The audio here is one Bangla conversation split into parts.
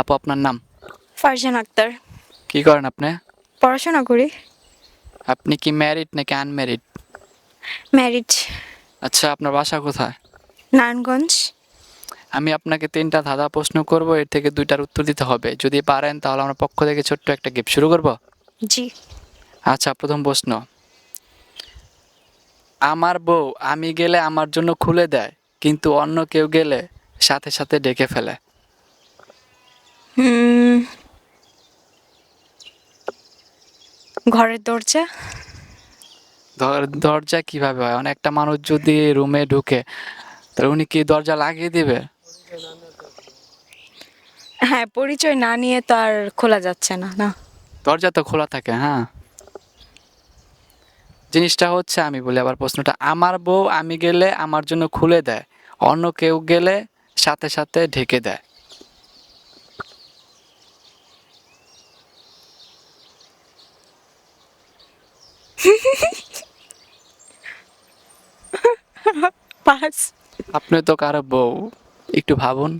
আপু আপনার নাম? ফারজান আক্তার। কি করেন আপনি? পড়াশোনা করি। আপনি কি ম্যারিড নাকি আনম্যারিড ম্যারিড আচ্ছা আপনার বাসা কোথায়? নারায়ণগঞ্জ। আমি আপনাকে তিনটা ধাঁধা প্রশ্ন করব এর থেকে দুইটার উত্তর দিতে হবে। যদি পারেন তাহলে আমরা পক্ষ থেকে ছোট্ট একটা গিফট শুরু করব? জি। আচ্ছা প্রথম প্রশ্ন। আমার বউ আমি গেলে আমার জন্য খুলে দেয় কিন্তু অন্য কেউ গেলে সাথে সাথে ডেকে ফেলে। ঘরের দরজা? দরজা কীভাবে হয়? অনেকটা মানুষ যদি রুমে ঢুকে তাহলে উনি কি দরজা লাগিয়ে দিবে? হ্যাঁ পরিচয় না নিয়ে তো আর খোলা যাচ্ছে না না। দরজা তো খোলা থাকে হ্যাঁ। জিনিসটা হচ্ছে আমি বলি আবার প্রশ্নটা আমার বউ আমি গেলে আমার জন্য খুলে দেয় অন্য কেউ গেলে সাথে সাথে ঢেকে দেয়। পাঁচ আপনি তো কারও বউ একটু ভাবুন।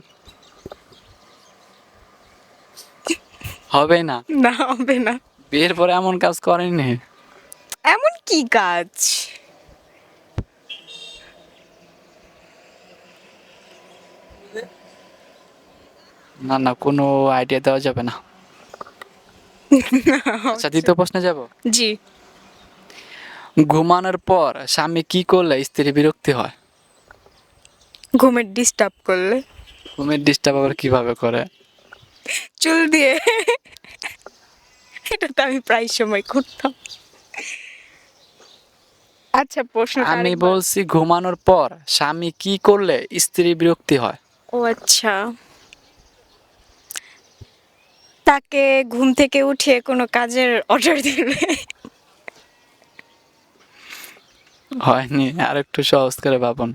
হবে না? না হবে না। বিয়ের পরে এমন কাজ করেনি এমন কি কাজ? না না কোনো আইডিয়া দেওয়া যাবে না আচ্ছা দ্বিতীয় প্রশ্নে যাব? জি। ঘুমানোর পর স্বামী কি করলে স্ত্রী বিরক্তি হয়? ঘুমের ডিস্টার্ব করলে। ঘুমের ডিস্টার্ব আবার কীভাবে করে? চুল দিয়ে। এটা তো আমি প্রায় সময় করতাম। আচ্ছা প্রশ্ন আমি বলছি ঘুমানোর পর স্বামী কি করলে স্ত্রী বিরক্তি হয়? ও আচ্ছা। তাকে ঘুম থেকে উঠিয়ে কোনো কাজের অর্ডার দিবে। হয়নি আর একটু সহজ করে ভাবুন।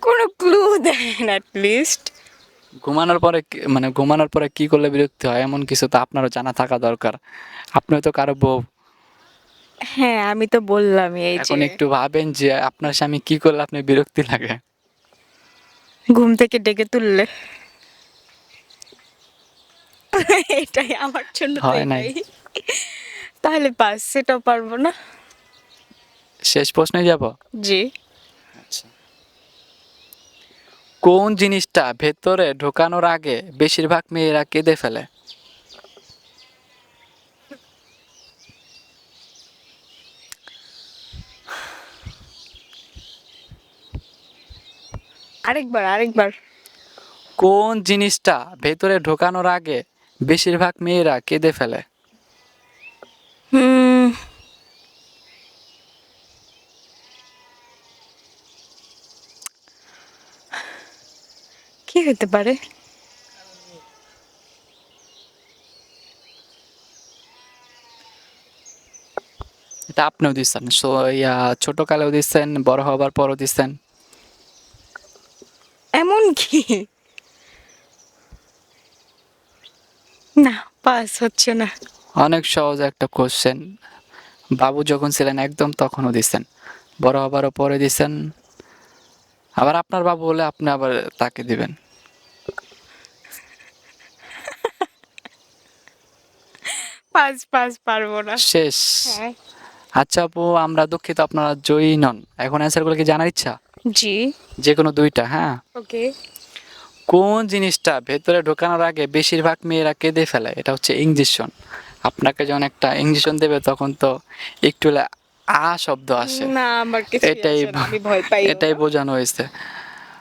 কোনো ক্লু দেন লিস্ট ঘুমানোর পরে মানে ঘুমানোর পরে কি করলে বিরক্তি হয়? এমন কিছু তো আপনারও জানা থাকা দরকার। আপনিও তো কারও বউ। হ্যাঁ আমি তো বললাম এই এখন একটু ভাবেন যে আপনার স্বামী কি করলে আপনি বিরক্তি লাগে? ঘুম থেকে ডেকে তুললে। এটাই আমার জন্য হয় নাই। তাহলে পাস সেটাও পারব না। শেষ প্রশ্নে যাব? জি। কোন জিনিসটা ভেতরে ঢোকানোর আগে বেশিরভাগ মেয়েরা কেঁদে ফেলে? আরেকবার আরেকবার। কোন জিনিসটা ভেতরে ঢোকানোর আগে বেশিরভাগ মেয়েরা কেঁদে ফেলে? হুম কি হতে পারে। এটা আপনিও দিচ্ছেন সো ইয়া ছোট কালেও দিচ্ছেন বড় হবার পরও দিচ্ছেন। এমন কি? না পাস হচ্ছে না। অনেক সহজ একটা কোশ্চেন বাবু যখন ছিলেন একদম তখনও দিচ্ছেন বড় হবারও পরে দিচ্ছেন। আবার আপনার বাবু হলে আপনি আবার তাকে দিবেন। পাস পাস পারব না। শেষ। হ্যাঁ। আচ্ছা আপু আমরা দুঃখিত আপনারা জয়ী নন। এখন অ্যান্সারগুলো কি জানার ইচ্ছা? জি। যে কোনো দুইটা হ্যাঁ? ওকে। কোন জিনিসটা ভেতরে ঢোকানোর আগে বেশিরভাগ মেয়েরা কেঁদে ফেলে? এটা হচ্ছে ইঞ্জেকশন আপনাকে যখন একটা ইঞ্জেকশন দেবে তখন তো একটু আ শব্দ আসে। না আমার কিছু এটাই আমি ভয় পাই এটাই বোঝানো হয়েছে।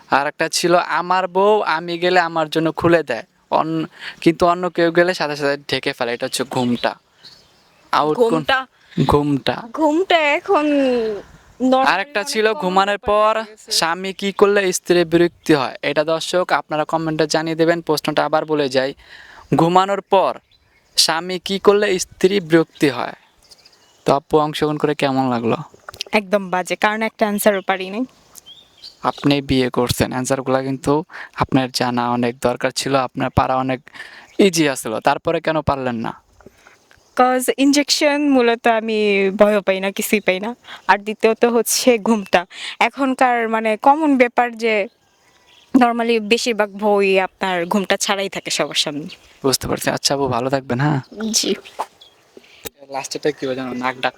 আর একটা ছিল আমার বউ আমি গেলে আমার জন্য খুলে দেয়। অন্য কিন্তু অন্য কেউ গেলে সাথে সাথে ঢেকে ফেলে এটা হচ্ছে ঘুমটা। আউট ঘুমটা? ঘুমটা। ঘুমটা এখন normally আর একটা অনেক ছিল ঘুমানোর পর স্বামী কি করলে স্ত্রী বিরক্তি হয়? এটা দর্শক আপনারা কমেন্টে জানিয়ে দেবেন প্রশ্নটা আবার বলে যাই। ঘুমানোর পর স্বামী কি করলে স্ত্রী বিরক্তি হয়? তো আপু অংশগ্রহণ করে কেমন লাগল? একদম বাজে কারণ একটা অ্যান্সারও পারিনি। আপনি বিয়ে করছেন। অ্যান্সারগুলো কিন্তু আপনার জানা অনেক দরকার ছিল আপনার পারা অনেক ইজি আসলো তারপরে কেন পারলেন না? কজ ইনজেকশন মূলত আমি ভয় পাই না কিছুই পাই না। আর দ্বিতীয়ত হচ্ছে ঘুমটা। এখনকার মানে কমন ব্যাপার যে নর্মালি বেশিরভাগ বই আপনার ঘুমটা ছাড়াই থাকে সবার সামনে। বুঝতে পারছি। আচ্ছা আপু ভালো থাকবেন হ্যাঁ? জি। লাস্টেরটা কি জানো? নাক ডাক